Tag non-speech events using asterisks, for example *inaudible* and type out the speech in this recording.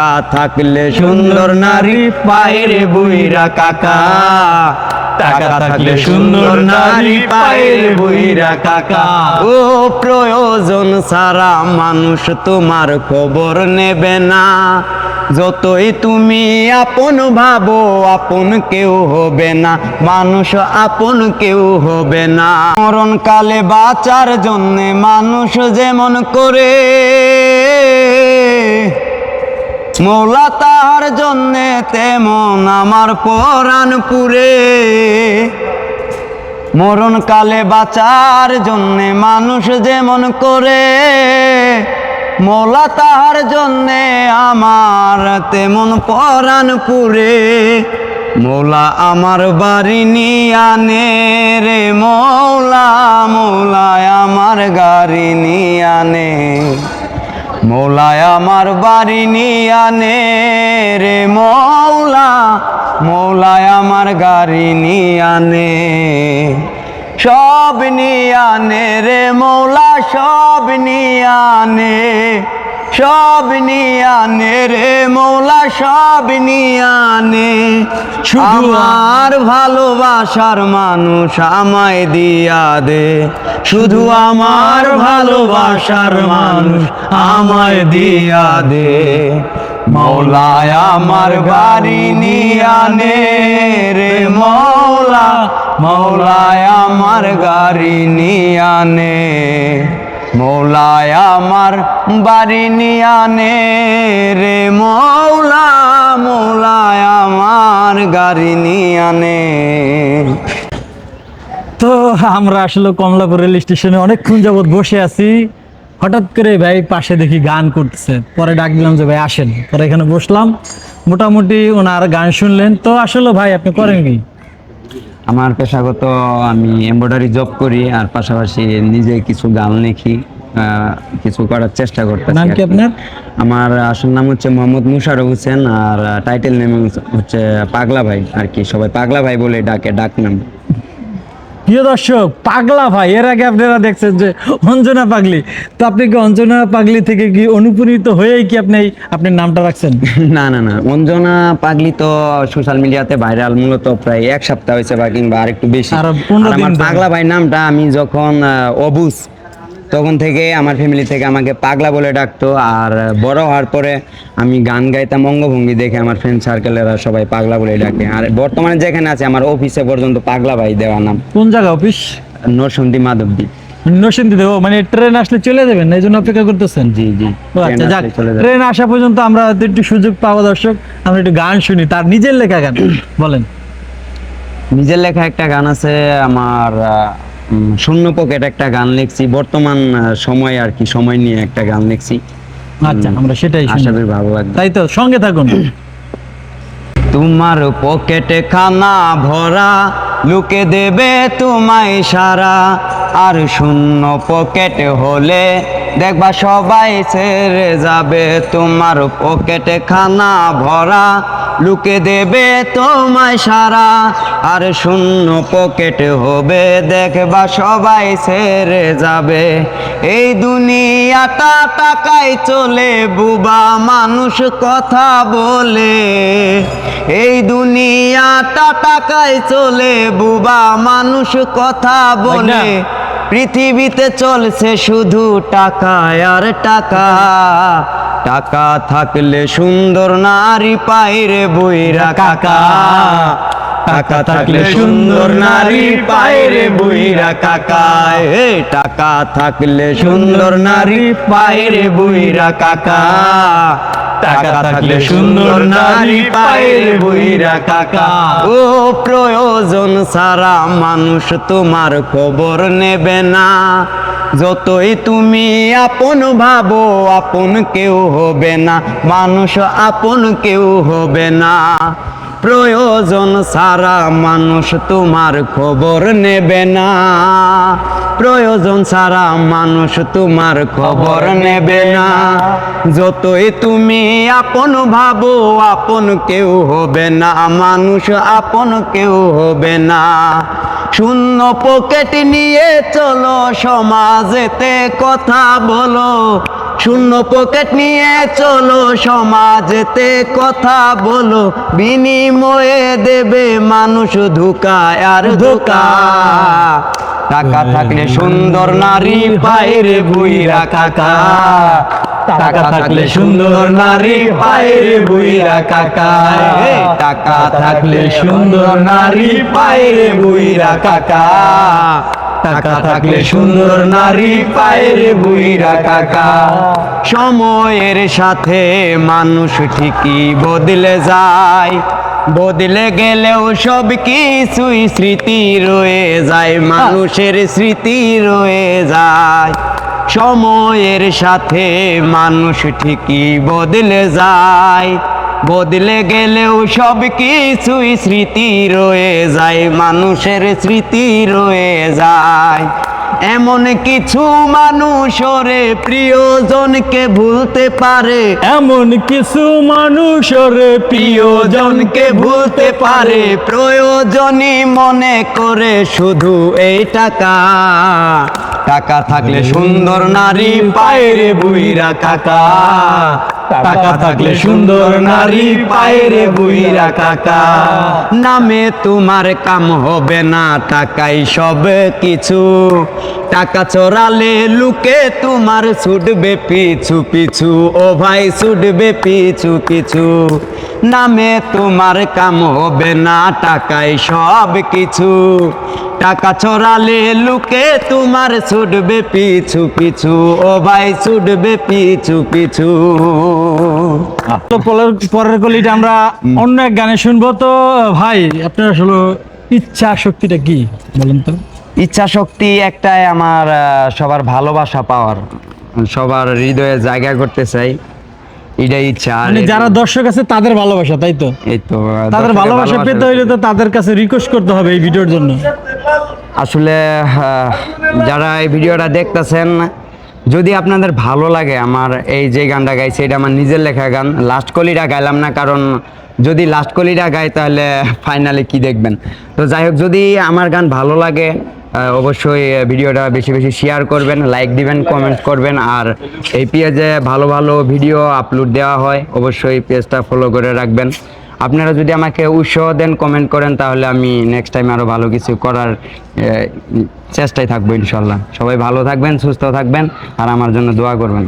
টাকা থাকলে সুন্দর নারী, পায়ের বুইরা কাকা। টাকা থাকলে সুন্দর নারী, পায়ের বুইরা কাকা। ও প্রয়োজন সারা মানুষ তোমার খবর নেবে না। যতই তুমি আপন ভাবো, আপন কেউ হবে না। মানুষ আপন কেউ হবে না। মরণকালে বাঁচার জন্যে মানুষ যেমন করে মৌলা তাহার জন্যে তেমন আমার পরাণ পুরে। মরণ কালে বাঁচার জন্যে মানুষ যেমন করে, মৌলা তাহার জন্যে আমার তেমন পরাণ পুরে। মৌলা আমার বাড়ি নিয়ানে রে, মৌলা মৌলায় আমার গাড়ি নিয়ানে মৌলায় আমার বাড়ি নিয়ানে রে মৌলা, মৌলায় আমার গাড়ি নিয়ানে সব নিয়ানে রে মৌলা, সব নিয়ানে সব নিয়ানে রে মৌলা সব নিয়ানে শুধু আমার ভালোবাসার মানুষ আমায় দিয়া দে। শুধু আমার ভালোবাসার মানুষ আমায় দিয়া দে। মৌলায় আমার গাড়ি নিয়ানে রে মৌলা। মৌলায় আমার গাড়ি নিয়ানে মৌলায় আমার বাড়ি নিয়ানে রে, মৌলা, মৌলায় আমার গাড়ি নিয়ানে তো আমরা আসলে কমলাপুর রেল স্টেশনে অনেকক্ষণ যাবত বসে আছি। হঠাৎ করে ভাই পাশে দেখি গান করতেছে। পরে ডাক দিলাম যে, ভাই, আসেন। পরে এখানে বসলাম। মোটামুটি ওনার গান শুনলেন। তো আসলে ভাই, আপনি করেন কি আমার পেশাগত আমি এমব্রয়ডারি জব করি আর পাশাপাশি নিজে কিছু গান লিখি আহ, কিছু করার চেষ্টা করতে নাম কি। আপনার আমার আসল নাম হচ্ছে মোহাম্মদ মুশারফ হোসেন আর টাইটেল নেম হচ্ছে পাগলা ভাই আর কি সবাই পাগলা ভাই বলে ডাকে ডাক নাম প্রিয় দর্শক পাগলা ভাই এর আগে আপনারা দেখছেন যে অঞ্জনা পাগলি। তো আপনি কি অঞ্জনা পাগলি থেকে কি অনুপ্রাণিত হয়েই কি আপনি আপনার নামটা রাখছেন? *laughs* না না না। অঞ্জনা পাগলি তো সোশ্যাল মিডিয়াতে ভাইরাল মূলত প্রায় এক সপ্তাহ হয়েছে বা কিংবা আরেকটু বেশি। আর আমার পাগলা ভাই নামটা আমি যখন অবুজ তখন থেকে আমার ফ্যামিলি থেকে আমাকে পাগলা বলে ডাকতো আর বড় হওয়ার পরে আমি গান গাইতাম অঙ্গভঙ্গি দেখে আমার ফ্রেন্ড সার্কেলেরা সবাই পাগলা বলে ডাকে। আর বর্তমানে যেখানে আছে আমার অফিসে পর্যন্ত পাগলা ভাই দেওয়া নাম। কোন জায়গা অফিস নরসন্দী মাধবদী। নরসিংদী দেবো মানে ট্রেন আসলে চলে যাবেন এই জন্য অপেক্ষা করতেছেন? জি জি আচ্ছা ট্রেন যাক। ট্রেন আসা পর্যন্ত আমরা একটু সুযোগ পাবো দর্শক। আমরা একটু গান শুনি তার নিজের লেখা গান বলেন। নিজের লেখা একটা গান আছে আমার শূন্য পকেট একটা গান লিখছি। বর্তমান সময় আর কি সময় নিয়ে একটা গান লিখছি। আচ্ছা আমরা সেটাই আশা করি ভালো লাগবে। তাই তো সঙ্গে থাকুন। তোমার পকেটে খানা ভরা লুকে দেবে তোমায় সারা। আর শূন্য পকেট হলে দেখবা সবাই ছেড়ে যাবে, তোমার পকেটে খানা ভরা। লুকে দেবে তোমায় সারা, আর শূন্য পকেট হবে। দেখবা সবাই ছেড়ে যাবে। এই দুনিয়াটা টাকায় চলে, বুবা মানুষ কথা বলে। এই দুনিয়াটা টাকায় চলে, বুবা মানুষ কথা বলে। পৃথিবীতে চলছে শুধু টাকা আর টাকা। টাকা থাকলে সুন্দর নারী পাইরে বইরা কাকা। টাকা থাকলে সুন্দর নারী বইরা কাকা। এ, টাকা থাকলে সুন্দর নারী পাইরে বইরা কাকা। টাকা থাকলে সুন্দর নারী পায়ের বইরা কাকা। ও প্রয়োজন সারা মানুষ তোমার খবর নেবে না। যতই তুমি আপন ভাবো, আপন কেউ হবে না। মানুষ আপন কেউ হবে না। প্রয়োজন সারা মানুষ তোমার খবর নেবে না। প্রয়োজন সারা মানুষ তোমার খবর নেবে না। যতই তুমি আপন ভাবো, আপন কেউ হবে না। মানুষ আপন কেউ হবে না। শূন্য পকেট নিয়ে চলো সমাজেতে কথা বলো। শূন্য পকেট নিয়ে চলো সমাজেতে কথা বলো। বিনিময়ে দেবে মানুষ ধোকায় আর ধোকা। টাকা থাকলে সুন্দর নারী পায়ের বুইরা কাকা। টাকা থাকলে সুন্দর নারী পায়ের বুইরা কাকা টাকা থাকলে সুন্দর নারী পায়ের বুইরা কাকা টাকা থাকলে সুন্দর নারী পায়ের বুইরা কাকা সময়ের সাথে মানুষ ঠিকই বদলে যায়। বদলে গেলেও সব কিছুই স্মৃতি রয়ে যায়। মানুষের স্মৃতি রয়ে যায়। সময়ের সাথে মানুষ ঠিকই বদলে যায়। বদলে গেলেও সব কিছুই স্মৃতি রয়ে যায় মানুষের স্মৃতি রয়ে যায়। এমন কিছু মানুষরে প্রিয়জনকে ভুলতে পারে। এমন কিছু মানুষের প্রিয়জনকে ভুলতে পারে। প্রয়োজনই মনে করে শুধু এই টাকা। টাকা থাকলে সুন্দর নারী, পায়ের বুইরা কাকা। টাকা থাকলে সুন্দর নারী, পায়ের বুইরা কাকা। নামে তোমার কাম হবে না টাকাই সব কিছু। টাকা চোরালে লুকে তোমার ছুটবে পিছু পিছু, ও ভাই ছুটবে পিছু পিছু। নামে তোমার কাম হবে না টাকাই সব কিছু। টাকা চোরালে লুকে তোমার ছুটবে পিছু পিছু ও ভাই ছুটবে পিছু পিছু। তো পরের পরের কলিটা আমরা অন্য এক গানে শুনব। তো ভাই আপনার আসলে ইচ্ছা শক্তিটা কি বলেন তো? ইচ্ছা শক্তি একটাই আমার সবার ভালোবাসা পাওয়ার। সবার হৃদয়ে জায়গা করতে চাই। এটাই ইচ্ছা। মানে যারা দর্শক আছে তাদের ভালোবাসা তাই তো? এই তো তাদের ভালোবাসা পেতে হইলে তো তাদের কাছে রিকোয়েস্ট করতে হবে এই ভিডিওর জন্য। আসলে যারা এই ভিডিওটা দেখতেছেন, যদি আপনাদের ভালো লাগে আমার এই যে গানটা গাইছে, এটা আমার নিজের লেখা গান, লাস্ট কলিটা গাইলাম না, কারণ যদি লাস্ট কলিটা গাই, তাহলে ফাইনালি কি দেখবেন? তো যাই হোক, যদি আমার গান ভালো লাগে অবশ্যই ভিডিওটা বেশি বেশি শেয়ার করবেন লাইক দিবেন কমেন্ট করবেন, আর এই পেজে ভালো ভালো ভিডিও আপলোড দেওয়া হয়, অবশ্যই পেজটা ফলো করে রাখবেন। আপনারা যদি আমাকে উৎসাহ দেন কমেন্ট করেন, তাহলে আমি নেক্সট টাইম আরও ভালো কিছু করার চেষ্টায় থাকব ইনশাল্লাহ। সবাই ভালো থাকবেন, সুস্থ থাকবেন, আর আমার জন্য দোয়া করবেন।